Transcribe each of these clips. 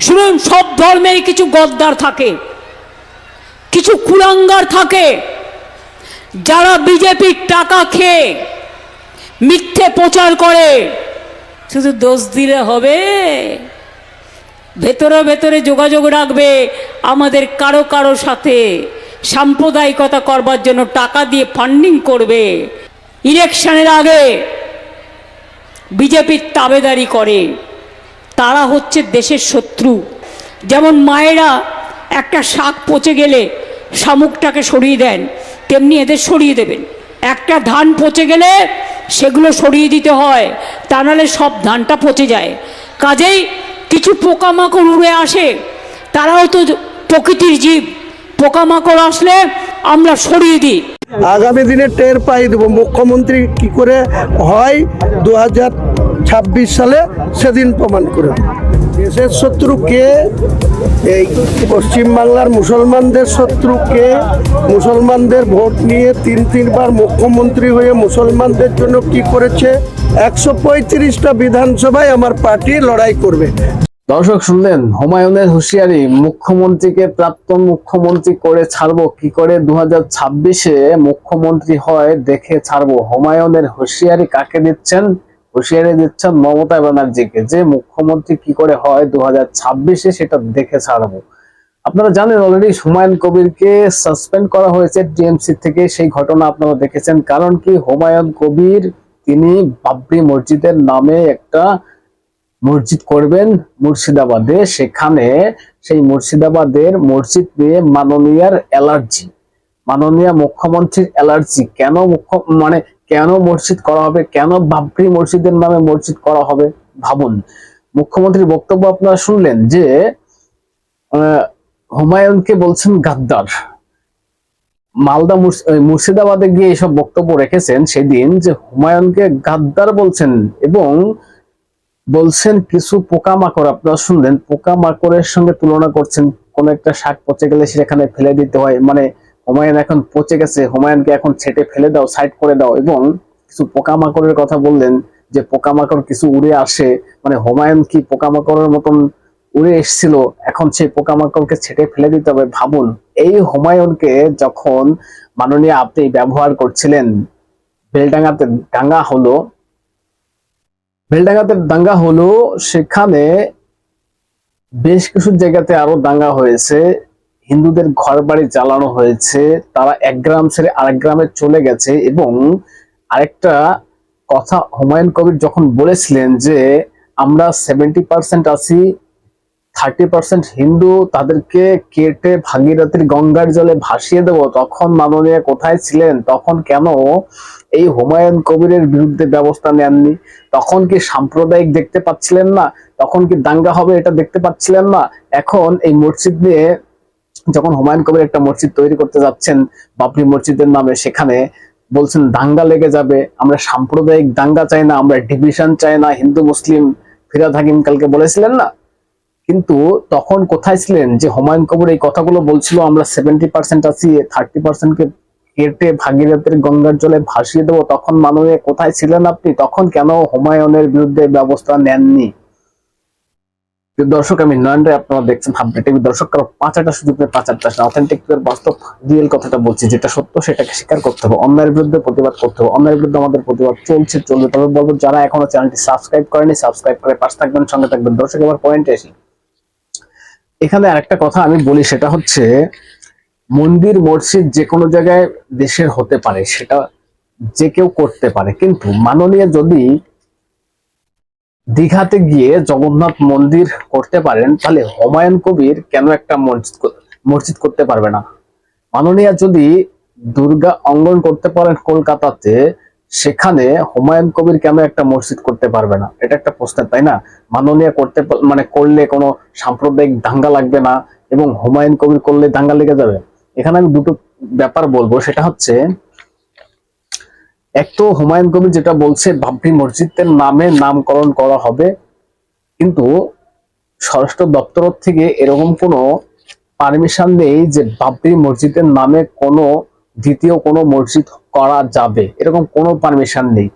শুনুন, সব ধর্মের কিছু গদ্দার থাকে, কিছু কুলাঙ্গার থাকে, যারা বিজেপির টাকা খেয়ে মিথ্যে প্রচার করে। শুধু দোষ দিলে হবে, ভেতরে ভেতরে যোগাযোগ রাখবে, আমাদের কারও কারও সাথে সাম্প্রদায়িকতা করবার জন্য টাকা দিয়ে ফান্ডিং করবে। ইলেকশনের আগে বিজেপির তাবেদারি করে। তারা হচ্ছে দেশের শত্রু। যেমন মায়েরা একটা শাক পচে গেলে শামুকটাকে সরিয়ে দেন, তেমনি এদের সরিয়ে দেবেন। একটা ধান পচে গেলে সেগুলো সরিয়ে দিতে হয়, তা নাহলে সব ধানটা পচে যায়। কাজেই কিছু পোকামাকড় উড়ে আসে, তারাও তো প্রকৃতির জীব। পোকামাকড় আসলে আমরা সরিয়ে দিই। আগামী দিনে টের পাই দেবো। মুখ্যমন্ত্রী কি করে হয়? দু ছাব্বিশ সালে সেদিন প্রমাণ করে। দেশের শত্রু কে? এই পশ্চিমবাংলার মুসলমানদের শত্রু কে? মুসলমানদের ভোট নিয়ে তিন, তিনবার মুখ্যমন্ত্রী হয়ে মুসলমানদের জন্য কি করেছে? একশো পঁয়ত্রিশটা বিধানসভায় আমার পার্টি লড়াই করবে। দর্শক, শুনলেন, হুমায়ুনের হুঁশিয়ারি, মুখ্যমন্ত্রীকে প্রাক্তন মুখ্যমন্ত্রী করে ছাড়বো, কি করে দু হাজার মুখ্যমন্ত্রী হয় দেখে ছাড়বো। হুমায়ুনের হুঁশিয়ারি কাকে দিচ্ছেন? হুঁশিয়ারি দিচ্ছেন মমতা ব্যানার্জিকে, যে মুখ্যমন্ত্রী কি করে হয় দু হাজার সেটা দেখে ছাড়বো। আপনারা জানেন অলরেডি হুমায়ুন কবিরকে সাসপেন্ড করা হয়েছে টিএমসি থেকে, সেই ঘটনা আপনারা দেখেছেন। কারণ কি? হুমায়ুন কবির, তিনি বাবরি মসজিদের নামে একটা মসজিদ করবেন মুর্শিদাবাদে, সেখানে সেই মুর্শিদাবাদের মসজিদ নিয়ে মাননীয়ার অ্যালার্জি। মাননীয় মুখ্যমন্ত্রীর অ্যালার্জি। কেন মুখ্য মানে কেন মসজিদ করা হবে? কেন বাবরি মসজিদের নামে মসজিদ করা হবে? ভাবুন। মুখ্যমন্ত্রীর বক্তব্য আপনারা শুনলেন যে হুমায়ুনকে বলছেন গাদ্দার। মালদা মুর্শিদাবাদে গিয়ে এইসব বক্তব্য রেখেছেন সেদিন যে হুমায়ুনকে গাদ্দার বলছেন এবং বলছেন কিছু পোকামাকড়, আপনারা শুনলেন, পোকামাকড়ের সঙ্গে তুলনা করছেন, কোন একটা শাক পচে গেলে সেখানে ফেলে দিতে হয় মানে হুমায়ুন এখন পচে গেছে, হুমায়ুনকে এখন ছেটে ফেলে দাও, সাইড করে দাও, এবং কিছু পোকামাকড়ের কথা বললেন যে পোকামাকড় কিছু উড়ে আসে মানে হুমায়ুন কি পোকামাকড়ের মতন উড়ে এসেছিল, এখন সেই পোকামাকড়কে ছেটে ফেলে দিতে হবে, ভাবুন। এই হুমায়ুনকে যখন মাননীয় আপনি ব্যবহার করছিলেন, বেলডাঙ্গাতে ডাঙ্গা হলো বেলডাঙ্গাতে দাঙ্গা হলো, সেখানে বেশ কিছু জায়গাতে আরও দাঙ্গা হয়েছে। হিন্দুদের ঘর বাড়ি জ্বালানো হয়েছে, তারা এক গ্রাম ছেড়ে আরেক গ্রামে চলে গেছে এবং আরেকটা কথা হুমায়ুন কবির যখন বলেছিলেন যে, আমরা সেভেন্টি পার্সেন্ট আছি থার্টি পার্সেন্ট হিন্দু, তাদেরকে কেটে ভাগীরথীর গঙ্গার জলে ভাসিয়ে দেব, তখন মাননীয় কোথায় ছিলেন, তখন কেন এই হুমায়ুন কবিরের বিরুদ্ধে ব্যবস্থা নেননি। তখন কি সাম্প্রদায়িক দেখতে পাচ্ছিলেন না? তখন কি দাঙ্গা হবে এটা দেখতে পাচ্ছিলেন না? এখন এই মসজিদ নিয়ে যখন হুমায়ুন কবির একটা মসজিদ তৈরি করতে যাচ্ছেন, বাবরি মসজিদের নামে, সেখানে বলছেন, দাঙ্গা লেগে যাবে। আমরা সাম্প্রদায়িক দাঙ্গা চাই না, আমরা ডিভিশন চাই না, হিন্দু, মুসলিম, ফিরাদ হাকিম কালকে বলেছিলেন না? কিন্তু তখন কোথায় ছিলেন? যে হুমায়ুন কবির এই কথাগুলো বলছিল, আমরা সেভেন্টি পার্সেন্ট আছি থার্টি পার্সেন্টকে কেটে ভাগীরথীর গঙ্গার জলে ভাসিয়ে দেবো, তখন মাননীয় কোথায় ছিলেন আপনি? তখন কেন হুমায়ুনের বিরুদ্ধে ব্যবস্থা নেননি? দর্শক, আমি নয়ন রায়, আপনারা দেখছেন হাবড়ে টিভি। দর্শক, কারও পাঁচ একটা সুযোগ নেই পাঁচ আটটা অথেন্টিক বাস্তব রিয়েল কথাটা বলছি, যেটা সত্য সেটাকে স্বীকার করতে হবে অন্যায়ের বিরুদ্ধে প্রতিবাদ করতে হবে অন্যায়ের বিরুদ্ধে আমাদের প্রতিবাদ চলছে, চলবে। তবে বলব, যারা এখনও চ্যানেলটি সাবস্ক্রাইব করেনি সাবস্ক্রাইব করে পাশে থাকবেন, সঙ্গে থাকবেন। দর্শক, এবার পয়েন্টে আসি। এখানে আরেকটা কথা আমি বলি, সেটা হচ্ছে মন্দির, মসজিদ যে কোনো জায়গায় দেশের হতে পারে, সেটা যে কেউ করতে পারে। কিন্তু মাননীয় যদি দীঘাতে গিয়ে জগন্নাথ মন্দির করতে পারেন, তাহলে হুমায়ুন কবির কেন একটা মসজিদ মসজিদ করতে পারবে না? মাননীয় যদি দুর্গা অঙ্গন করতে পারেন কলকাতাতে, সেখানে হুমায়ুন কবির কেন একটা মসজিদ করতে পারবে না? এটা একটা প্রশ্ন, তাই না? মাননীয় করতে মানে করলে কোনো সাম্প্রদায়িক দাঙ্গা লাগবে না এবং হুমায়ুন কবির করলে দাঙ্গা লেগে যাবে? এখানে আমি দুটো ব্যাপার বলব। সেটা হচ্ছে, এক তো হুমায়ুন কবির যেটা বলছে, বাবরি মসজিদের নামে নামকরণ করা হবে, কিন্তু স্বরাষ্ট্র দপ্তর থেকে এরকম কোনো পারমিশন নেই যে বাবরি মসজিদের নামে কোনো, দ্বিতীয় কোনো মসজিদ করা যাবে। এরকম কোনো পারমিশন নেই।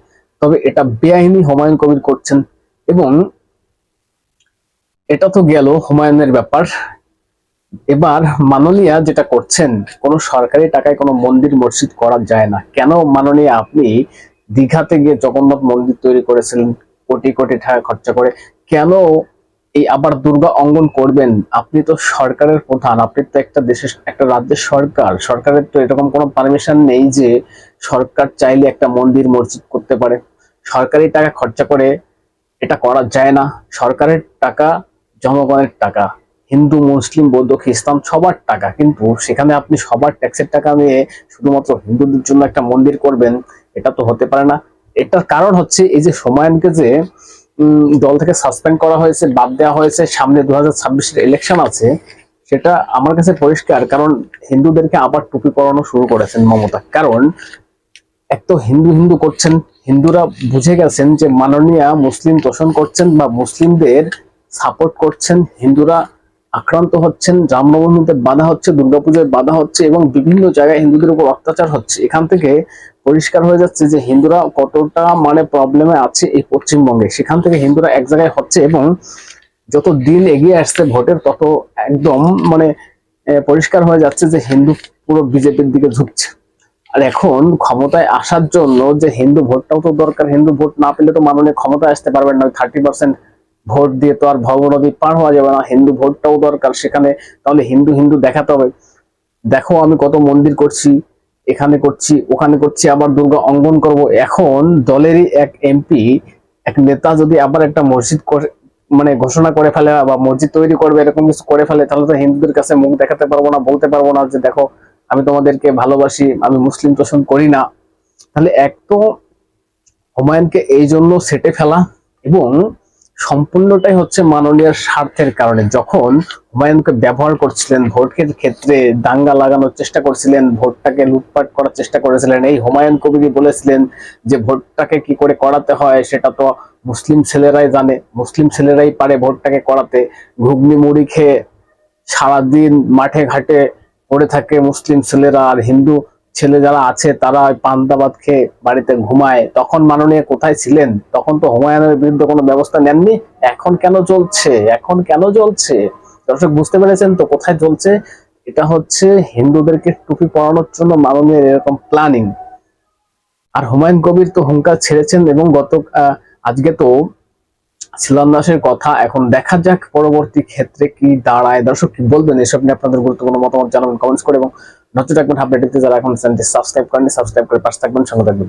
তবে এটা বেআইনি হুমায়ুন কবির করছেন। এবং এটা তো গেল হুমায়ুনের ব্যাপার। এবার মাননীয়া যেটা করছেন, কোনো সরকারি টাকায় কোনো মন্দির মসজিদ করা যায় না। কেন মাননীয়া আপনি দীঘাতে গিয়ে জগন্নাথ মন্দির তৈরি করেছিলেন, কোটি কোটি টাকা খরচা করে? কেন এই আবার দুর্গা অঙ্গন করবেন? আপনি তো সরকারের প্রধান, আপনি তো একটা দেশের, একটা রাজ্যের সরকার। সরকারের তো এরকম কোনো পারমিশন নেই যে সরকার চাইলে একটা মন্দির মসজিদ করতে পারে। সরকারি টাকা খরচা করে এটা করা যায় না। সরকারের টাকা, জনগণের টাকা। হিন্দু, মুসলিম, বৌদ্ধ, খ্রিস্টান সবার টাকা। কিন্তু সেখানে আপনি সবার ট্যাক্সের টাকা নিয়ে শুধুমাত্র হিন্দুদের জন্য একটা মন্দির করবেন, এটা তো হতে পারে না। এটার কারণ হচ্ছে এই যে সময়নকে যে দল থেকে সাসপেন্ড করা হয়েছে, বাদ দেওয়া হয়েছে, সামনে দু হাজার ইলেকশন আছে, সেটা আমার কাছে পরিষ্কার, কারণ হিন্দুদেরকে আবার টুপি পরানো শুরু করেছেন মমতা। কারণ এক তো হিন্দু হিন্দু করছেন, হিন্দুরা বুঝে গেছেন যে মাননীয়া মুসলিম তোষণ করছেন বা মুসলিমদের সাপোর্ট করছেন হিন্দুরা আক্রান্ত হচ্ছেন রামনবমীতে বাধা হচ্ছে, দুর্গাপূজায় বাধা হচ্ছে এবং বিভিন্ন জায়গায় হিন্দুদের উপর অত্যাচার হচ্ছে। এখান থেকে পরিষ্কার হয়ে যাচ্ছে যে হিন্দুরা কতটা মানে প্রবলেমে আছে এই পশ্চিমবঙ্গে। সেখান থেকে হিন্দুরা এক জায়গায় হচ্ছে এবং যত দিন এগিয়ে আসছে ভোটের, তত একদম মানে পরিষ্কার হয়ে যাচ্ছে যে হিন্দু পুরো বিজেপির দিকে ঝুঁকছে। আর এখন ক্ষমতায় আসার জন্য যে হিন্দু ভোটটাও তো দরকার, হিন্দু ভোট না পেলে তো মাননীয় ক্ষমতায় আসতে পারবেন না থার্টি পার্সেন্ট ভোট দিয়ে তো আর ভগনদী পার হওয়া যাবে না, হিন্দু ভোটটাও দরকার সেখানে, তাহলে হিন্দু হিন্দু দেখাতে হবে। দেখো আমি কত মন্দির করছি, এখানে করছি, ওখানে করছি, আবার দুর্গা অঙ্গন করব। এখন দলেরই এক এমপি, এক নেতা যদি আবার একটা মসজিদ মানে ঘোষণা করে ফেলে বা মসজিদ তৈরি করবে, এরকম কিছু করে ফেলে, তাহলে তো হিন্দুদের কাছে মুখ দেখাতে পারব না, বলতে পারব না যে দেখো, আমি তোমাদেরকে ভালোবাসি, আমি মুসলিম তোষণ করি না। তাহলে এক তো হুমায়ুনকে এই জন্য সেটে ফেলা এবং সম্পূর্ণটাই হচ্ছে মাননীয় স্বার্থের কারণে। যখন হুমায়ুনকে ব্যবহার করছিলেন ভোটের ক্ষেত্রে দাঙ্গা লাগানোর চেষ্টা করছিলেন, ভোটটাকে লুটপাট করার চেষ্টা করেছিলেন, এই হুমায়ুন কবিরই বলেছিলেন যে ভোটটাকে কি করে করাতে হয় সেটা তো মুসলিম ছেলেরাই জানে। মুসলিম ছেলেরাই পারে ভোটটাকে করাতে। ঘুগনি মুড়ি খেয়ে সারাদিন মাঠে ঘাটে পড়ে থাকে মুসলিম ছেলেরা। আর হিন্দু ছেলে যারা আছে, তারা ওই পান্তা খেয়ে বাড়িতে ঘুমায়। তখন মাননীয় কোথায় ছিলেন? তখন তো হুমায়ুনের বিরুদ্ধে কোনো ব্যবস্থা নেননি। এখন কেন চলছে? এখন কেন চলছে? দর্শক, বুঝতে পেরেছেন তো কোথায় চলছে? এটা হচ্ছে হিন্দুদেরকে টুপি পরানোর জন্য মাননীয় এরকম প্ল্যানিং আর হুমায়ুন কবির তো হুঙ্কার ছেড়েছেন এবং গত আজকে তো শিলান্যাসের কথা। এখন দেখা যাক পরবর্তী ক্ষেত্রে কি দাঁড়ায়। দর্শক, কি বলবেন? এসব নিয়ে আপনাদের গুরুত্বপূর্ণ মতামত জানাবেন কমেন্টস করে এবং রাখবেন আপডেট দিতে যারা এখন চ্যানেলটি সাবস্ক্রাইব করেন সাবস্ক্রাইব করে পাশে থাকবেন সঙ্গে থাকবেন।